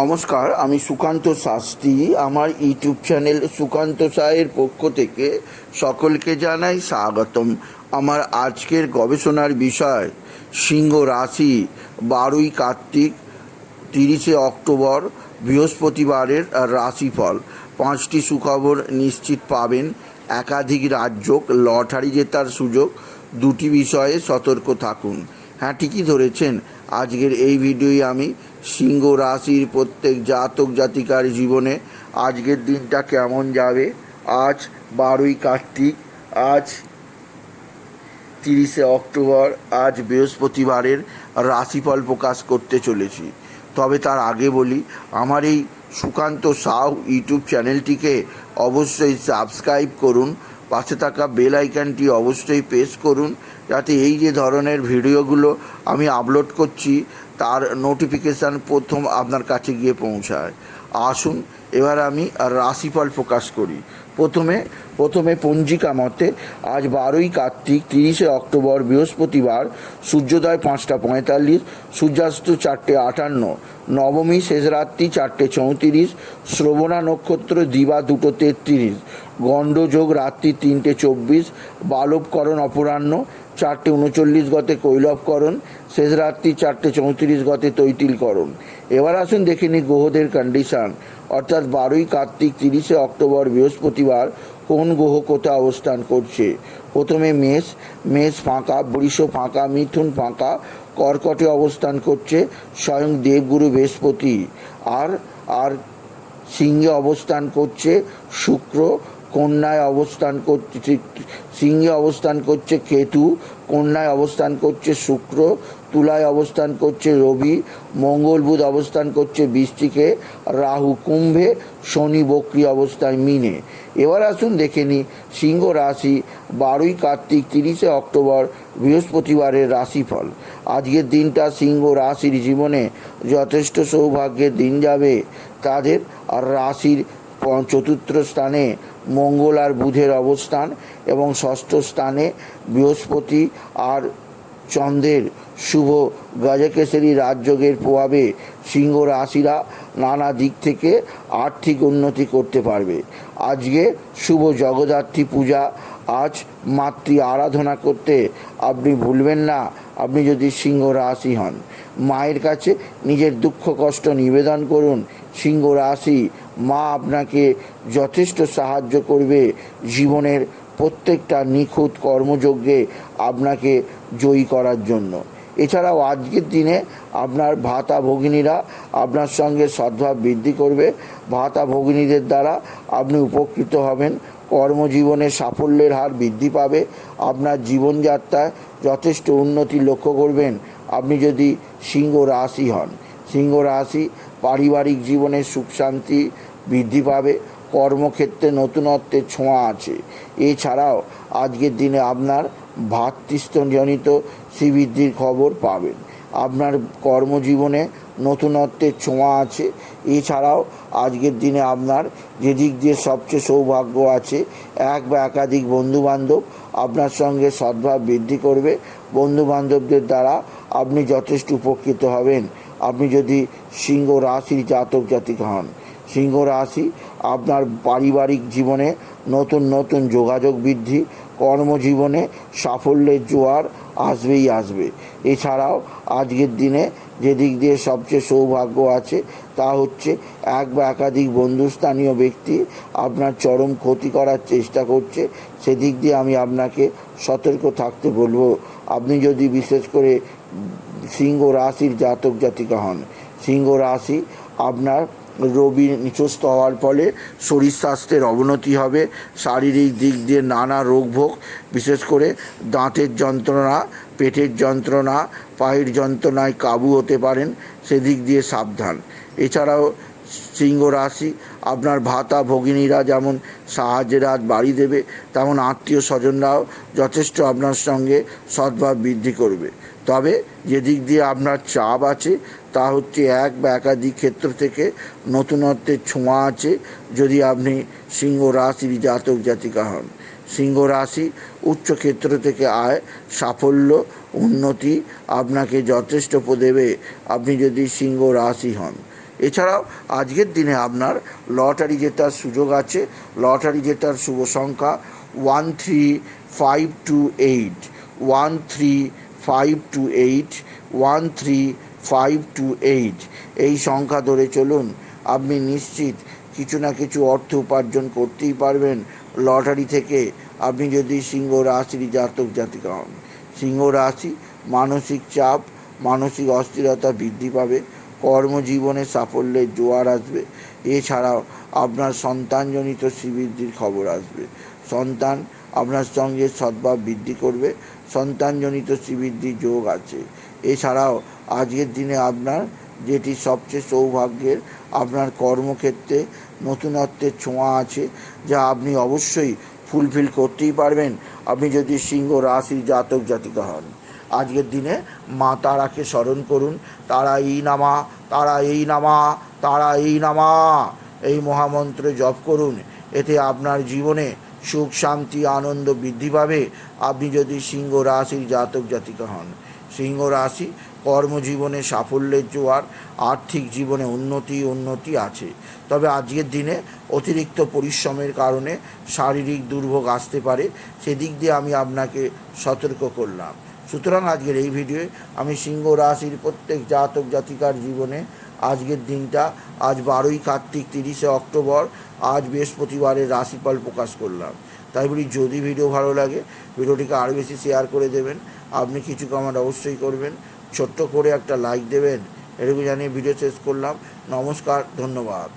নমস্কার, আমি সুকান্ত শাস্ত্রী। আমার ইউটিউব চ্যানেল সুকান্ত সায়ের পক্ষ থেকে সকলকে জানাই স্বাগতম। আমার আজকের গবেষণার বিষয়, সিংহ রাশি, বারোই কার্তিক, তিরিশে অক্টোবর, বৃহস্পতিবারের রাশিফল। পাঁচটি সুখবর নিশ্চিত পাবেন। একাধিক রাজ্য লটারি জেতার সুযোগ। দুটি বিষয়ে সতর্ক থাকুন। হ্যাঁ ঠিকই ধরেছেন। আজকের এই ভিডিওই আমি সিংহ রাশির প্রত্যেক জাতক জাতিকার জীবনে আজকের দিনটা কেমন যাবে? আজ বারোই কার্তিক, আজ তিরিশে অক্টোবর, আজ বৃহস্পতিবারের রাশিফল প্রকাশ করতে চলেছি। তবে তার আগে বলি, আমার এই সুকান্ত সাউ ইউটিউব চ্যানেলটিকে অবশ্যই সাবস্ক্রাইব করুন, পাশে থাকা বেল আইকনটি অবশ্যই প্রেস করুন যাতে এই যে ধরনের ভিডিওগুলো আমি আপলোড করছি, তার নোটিফিকেশান প্রথম আপনার কাছে গিয়ে পৌঁছায়। আসুন, এবার আমি রাশিফল প্রকাশ করি। প্রথমে প্রথমে পঞ্জিকা মতে, আজ বারোই কার্তিক, তিরিশে অক্টোবর, বৃহস্পতিবার, সূর্যোদয় পাঁচটা পঁয়তাল্লিশ, সূর্যাস্ত চারটে আটান্ন, নবমী শেষ রাত্রি চারটে চৌত্রিশ, শ্রবণা নক্ষত্র দিবা দুটো তেত্রিশ, গণ্ডযোগ রাত্রি তিনটে চব্বিশ, বালবকরণ অপরাহ্ন চারটে উনচল্লিশ গতে কৈলবকরণ শেষ রাত্রি চারটে চৌত্রিশ গতে তৈতিলকরণ। এবার আসুন দেখে নিই গ্রহদের কন্ডিশন অর্থাৎ বারোই কার্তিক তিরিশে অক্টোবর বৃহস্পতিবার কোন গ্রহ কোথা অবস্থান করছে? প্রথমে মেষ মেষ ফাঁকা, বৃষ ফাঁকা, মিথুন ফাঁকা, কর্কটে অবস্থান করছে, স্বয়ং দেবগুরু বৃহস্পতি। আর আর সিংহে অবস্থান করছে শুক্র কন্যায় অবস্থান করছে, সিংহে অবস্থান করছে কেতু, কন্যায় অবস্থান করছে শুক্র, তুলায় অবস্থান করছে রবি, মঙ্গল বুধ অবস্থান করছে বৃষ্টিকে রাহু কুম্ভে, শনি বক্রি অবস্থায় মিনে। এবার আসুন দেখে নিই, সিংহ রাশি বারোই কার্তিক তিরিশে অক্টোবর বৃহস্পতিবারের রাশিফল। আজকের দিনটা সিংহ রাশির জীবনে যথেষ্ট সৌভাগ্যের দিন যাবে। তাদের আর রাশির চতুর্থ স্থানে মঙ্গল আর বুধের অবস্থান এবং ষষ্ঠ স্থানে বৃহস্পতি আর চন্দ্রের শুভ গজকেশরী রাজযোগের প্রভাবে সিংহ রাশিরা নানা দিক থেকে আর্থিক উন্নতি করতে পারবে। আজকে শুভ জগদ্ধাত্রী পূজা আজ মাতৃ আরাধনা করতে আপনি ভুলবেন না, আপনি যদি সিংহ রাশি হন। মায়ের কাছে নিজের দুঃখ, কষ্ট নিবেদন করুন। সিংহ রাশি মা আপনাকে যথেষ্ট সাহায্য করবে। জীবনের প্রত্যেকটা নিখুঁত কর্মযজ্ঞে আপনাকে জয়ী করার জন্য। এছাড়াও আজকের দিনে আপনার ভাতা ভগিনীরা আপনার সঙ্গে সদ্ভাব বৃদ্ধি করবে। ভাতা ভগিনীদের দ্বারা আপনি উপকৃত হবেন। কর্মজীবনে সাফল্যের হার বৃদ্ধি পাবে। আপনার জীবনযাত্রায় যথেষ্ট উন্নতি লক্ষ্য করবেন। আপনি যদি সিংহ রাশি হন, সিংহ রাশি পারিবারিক জীবনে সুখ শান্তি বৃদ্ধি পাবে। কর্মক্ষেত্রে নতুনত্বের ছোঁয়া আছে। এছাড়াও আজকের দিনে আপনার ভাতৃষ্ঠজনিত শ্রীবৃদ্ধির খবর পাবেন। আপনার কর্মজীবনে নতুনত্বের ছোঁয়া আছে। এছাড়াও আজকের দিনে আপনার যেদিক দিয়ে সবচেয়ে সৌভাগ্য আছে, এক বা একাধিক বন্ধুবান্ধব আপনার সঙ্গে সদ্ভাব বৃদ্ধি করবে। বন্ধুবান্ধবদের দ্বারা আপনি যথেষ্ট উপকৃত হবেন। আপনি যদি সিংহ রাশির জাতক জাতিক হন, সিংহ রাশি আপনার পারিবারিক জীবনে নতুন নতুন যোগাযোগ বৃদ্ধি, কর্মজীবনে সাফল্যের জোয়ার আসবেই আসবে। এছাড়াও আজকের দিনে যেদিক দিয়ে সবচেয়ে সৌভাগ্য আছে, তা হচ্ছে এক বা একাধিক বন্ধুস্থানীয় ব্যক্তি আপনার চরম ক্ষতি করার চেষ্টা করছে, সেদিক দিয়ে আমি আপনাকে সতর্ক থাকতে বলব। আপনি যদি বিশেষ করে সিংহ রাশির জাতক জাতিকা হন, সিংহ রাশি আপনার রবি নিচস্থ হওয়ার ফলে শরীর স্বাস্থ্যের অবনতি হবে, শারীরিক দিক দিয়ে নানা রোগভোগ বিশেষ করে দাঁতের যন্ত্রণা, পেটের যন্ত্রণা, পায়ের যন্ত্রণায় কাবু হতে পারেন, সেদিক দিয়ে সাবধান। এছাড়াও সিংহ রাশি, আপনার ভাতা ভগিনীরা যেমন সাহায্যের হাত বাড়ি দেবে, তেমন আত্মীয় স্বজনরাও যথেষ্ট আপনার সঙ্গে সদ্ভাব বৃদ্ধি করবে। তবে যেদিক দিয়ে আপনার চাপ আছে, তা হচ্ছে এক বা একাধিক ক্ষেত্র থেকে নতুনত্বের ছোঁয়া আছে যদি আপনি সিংহ রাশির জাতক জাতিকা হন। সিংহ রাশি উচ্চ ক্ষেত্র থেকে আয়, সাফল্য, উন্নতি আপনাকে যথেষ্ট দেবে আপনি যদি সিংহ রাশি হন। এছাড়াও আজকের দিনে আপনার লটারি জেতার সুযোগ আছে, লটারি জেতার শুভ সংখ্যা one three five two eight, one three five two eight one three five two eight এই সংখ্যা ধরে চলুন, আপনি নিশ্চিত কিছু না কিছু অর্থ উপার্জন করতেই পারবেন লটারি থেকে। আপনি যদি সিংহ রাশির জাতক জাতিকা হন, সিংহ রাশি মানসিক চাপ, মানসিক অস্থিরতা বৃদ্ধি পাবে। কর্মজীবনে সাফল্যের জোয়ার আসবে। এছাড়াও আপনার সন্তানজনিত শ্রীবৃদ্ধির খবর আসবে। সন্তান আপনার সঙ্গে সদ্ভাব বৃদ্ধি করবে, সন্তানজনিত শ্রীবৃদ্ধির যোগ আছে। এছাড়াও আজকের দিনে আপনার, যেটি সবচেয়ে সৌভাগ্যের, আপনার কর্মক্ষেত্রে নতুনত্বের ছোঁয়া আছে, যা আপনি অবশ্যই ফুলফিল করতেই পারবেন। আপনি যদি সিংহ রাশির জাতক, জাতিকা হন, আজকের দিনে মা তারাকে স্মরণ করুন। তারা এই নামা তারা এই নামা তারা এই নামা। এই মহামন্ত্র জপ করুন। এতে আপনার জীবনে সুখ, শান্তি, আনন্দ বৃদ্ধি পাবে। আপনি যদি সিংহ রাশির জাতক, জাতিকা হন। সিংহ রাশি কর্মজীবনে সাফল্যের জোয়ার, আর্থিক জীবনে উন্নতি উন্নতি আছে। তবে আজকের দিনে অতিরিক্ত পরিশ্রমের কারণে শারীরিক দুর্ভোগ আসতে পারে। সেদিক দিয়ে আমি আপনাকে সতর্ক করলাম। সুতরাং আজকের এই ভিডিওয়ে আমি সিংহ রাশির প্রত্যেক জাতক জাতিকার জীবনে আজকের দিনটা, আজ বারোই কার্তিক তিরিশে অক্টোবর, আজ বৃহস্পতিবারের রাশিফল প্রকাশ করলাম। তাই বলি, যদি ভিডিও ভালো লাগে, ভিডিওটিকে আরও বেশি শেয়ার করে দেবেন। আপনি কিছু কমেন্ট অবশ্যই করবেন। ছোট্ট করে একটা লাইক দেবেন। এটুকু জানিয়ে ভিডিও শেষ করলাম। নমস্কার, ধন্যবাদ।